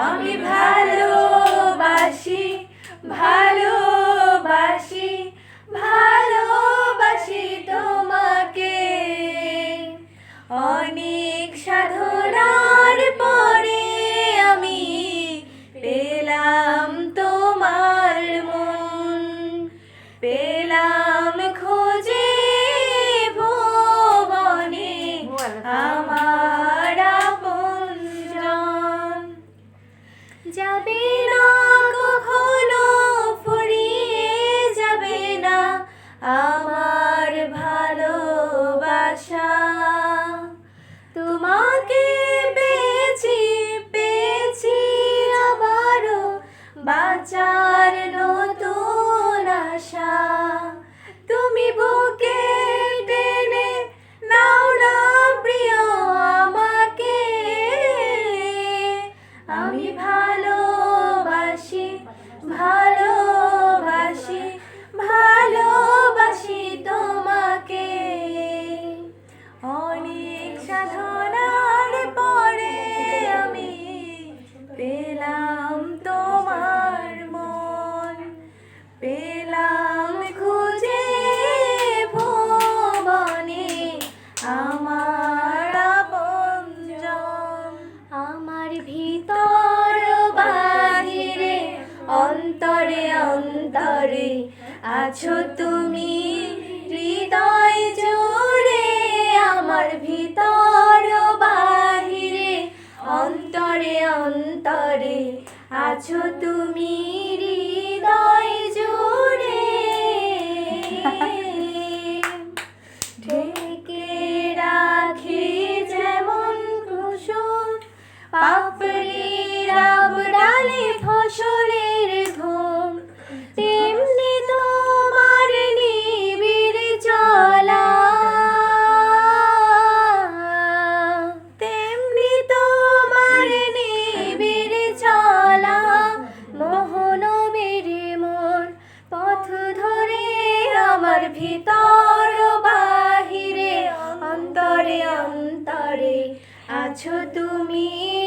আমি ভালোবাসি ভালোবাসি ভালোবাসি তোমাকে। অনেক সাধনার পরে আমি পেলাম আমি ভালোবাসি ভালো আছো তুমি। হৃদয় জোরে আমার ভিতর বাহিরে, অন্তরে অন্তরে আছো তুমি। হৃদয় জুড়ে ঢেকে রাখি যেমন কুসুম, পাপড়ির আবডালে ফসলের ভিতর বাহিরে অন্তরে অন্তরে আছো তুমি।